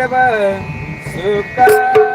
सर्व सुख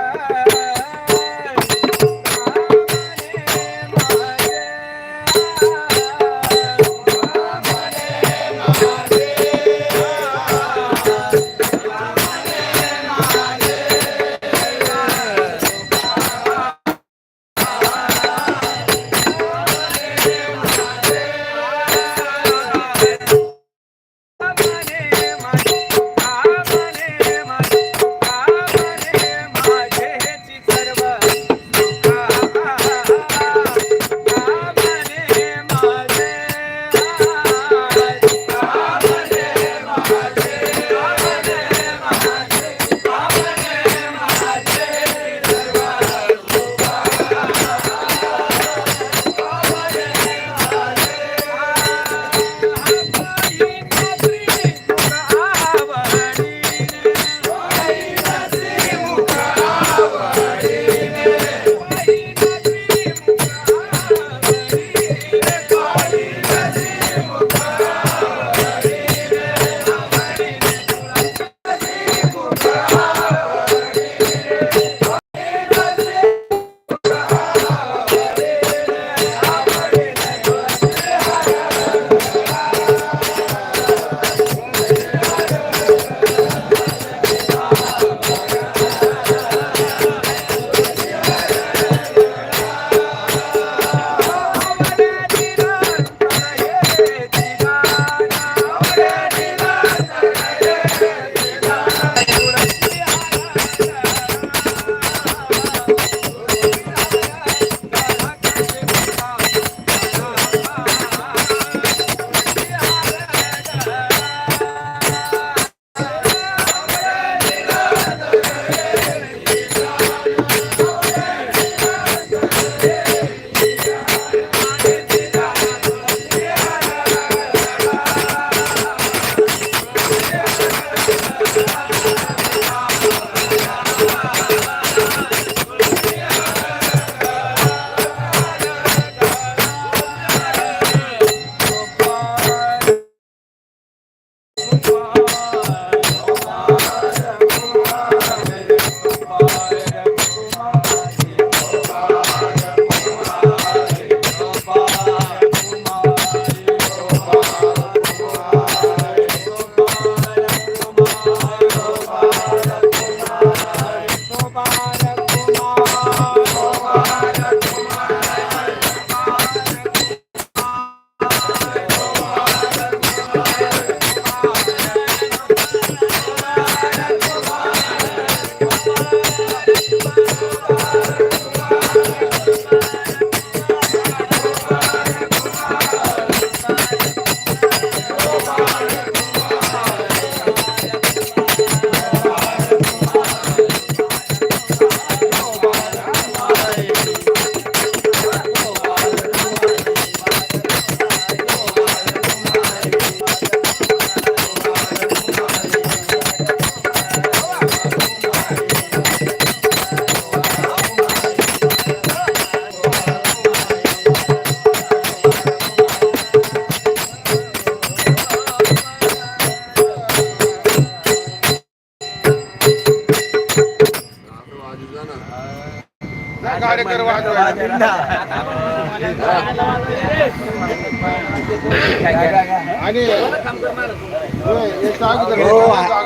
हो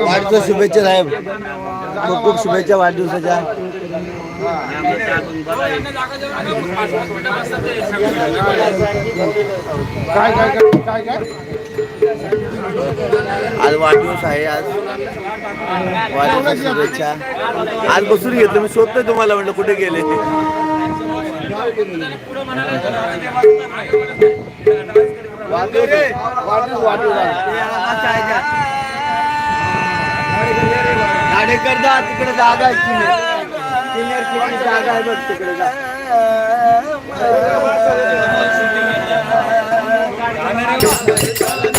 वाढदिवस शुभेच्छा साहेब. खूप खूप शुभेच्छा वाढदिवसाच्या. काय काय काय काय काय? आज वाढदिवस आहे आज वाढदिवसाच्या शुभेच्छा. आज बसून घेतलं मी शोधतोय तुम्हाला म्हटलं कुठे गेले. करता तिकडे जागा आहे सिनियर किती जागा आहे बघ तिकडे जा. मोसम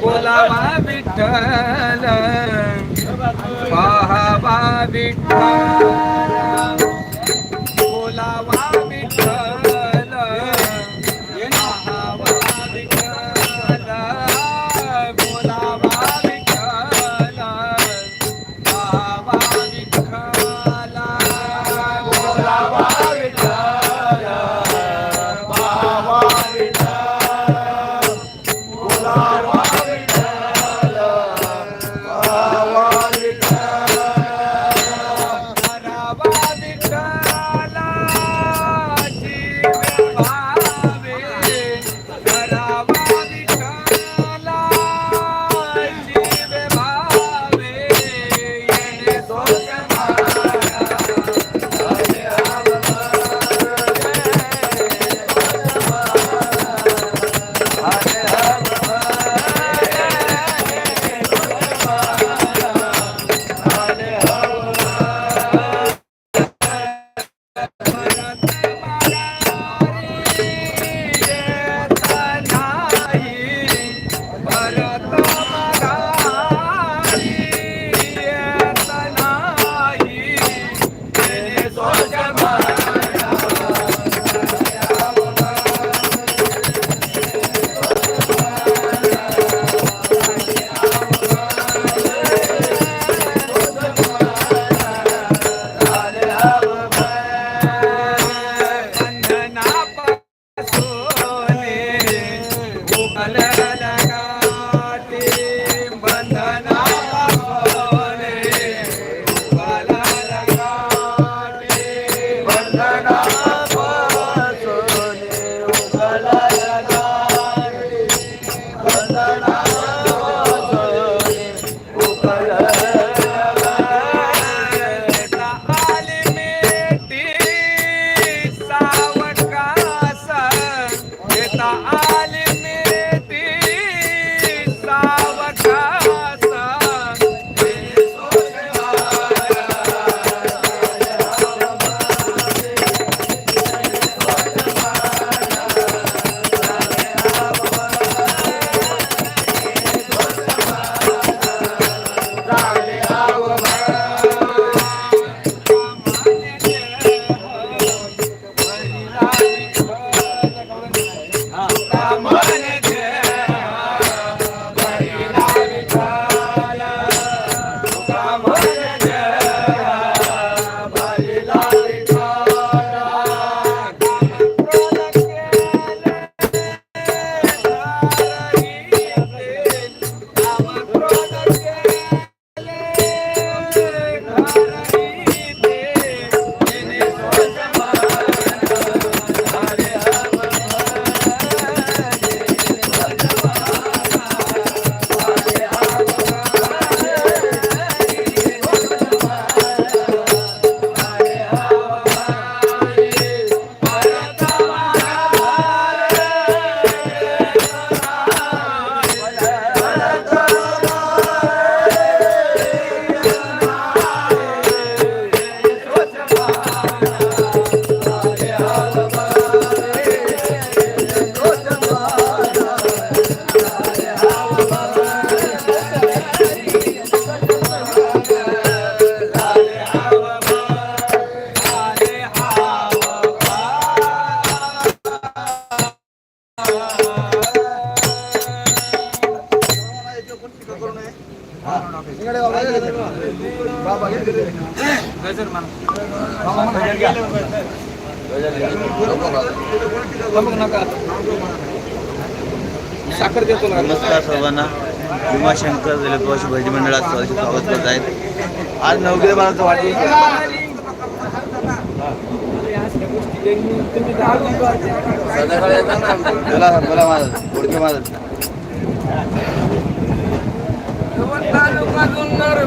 बोलावा विठ्ठल पाहावा विठ्ठल नमस्कार सर्वांना. भीमाशंकर जलद्वाशी भजी मंडळात स्वागत करत आहेत. आज नवगिरे बाळाचं वाटी बोला बोला माझं थोडके माझं తిన్నారు